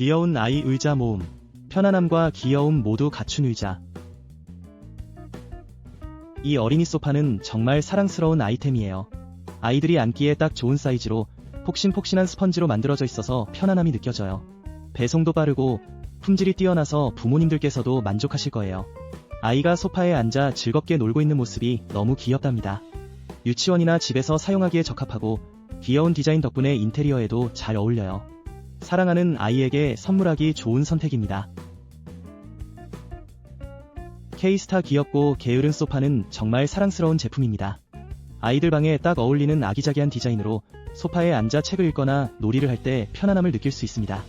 귀여운 아이 의자 모음. 편안함과 귀여움 모두 갖춘 의자. 이 어린이 소파는 정말 사랑스러운 아이템이에요. 아이들이 앉기에 딱 좋은 사이즈로 폭신폭신한 스펀지로 만들어져 있어서 편안함이 느껴져요. 배송도 빠르고 품질이 뛰어나서 부모님들께서도 만족하실 거예요. 아이가 소파에 앉아 즐겁게 놀고 있는 모습이 너무 귀엽답니다. 유치원이나 집에서 사용하기에 적합하고 귀여운 디자인 덕분에 인테리어에도 잘 어울려요. 사랑하는 아이에게 선물하기 좋은 선택입니다. K스타 귀엽고 게으른 소파는 정말 사랑스러운 제품입니다. 아이들 방에 딱 어울리는 아기자기한 디자인으로 소파에 앉아 책을 읽거나 놀이를 할 때 편안함을 느낄 수 있습니다.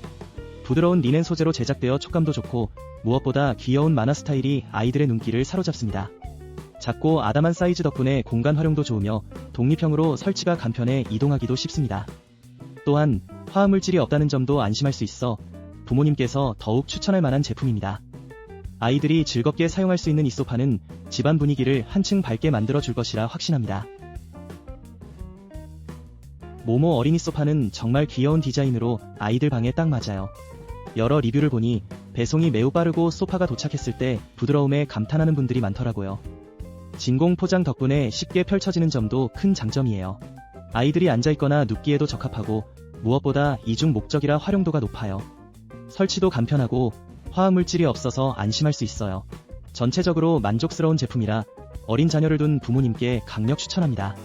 부드러운 리넨 소재로 제작되어 촉감도 좋고 무엇보다 귀여운 만화 스타일이 아이들의 눈길을 사로잡습니다. 작고 아담한 사이즈 덕분에 공간 활용도 좋으며 독립형으로 설치가 간편해 이동하기도 쉽습니다. 또한 화합물질이 없다는 점도 안심할 수 있어 부모님께서 더욱 추천할 만한 제품입니다. 아이들이 즐겁게 사용할 수 있는 이 소파는 집안 분위기를 한층 밝게 만들어 줄 것이라 확신합니다. 모모 어린이 소파는 정말 귀여운 디자인으로 아이들 방에 딱 맞아요. 여러 리뷰를 보니 배송이 매우 빠르고 소파가 도착했을 때 부드러움에 감탄하는 분들이 많더라고요. 진공 포장 덕분에 쉽게 펼쳐지는 점도 큰 장점이에요. 아이들이 앉아있거나 눕기에도 적합하고 무엇보다 이중 목적이라 활용도가 높아요. 설치도 간편하고 화합물질이 없어서 안심할 수 있어요. 전체적으로 만족스러운 제품이라 어린 자녀를 둔 부모님께 강력 추천합니다.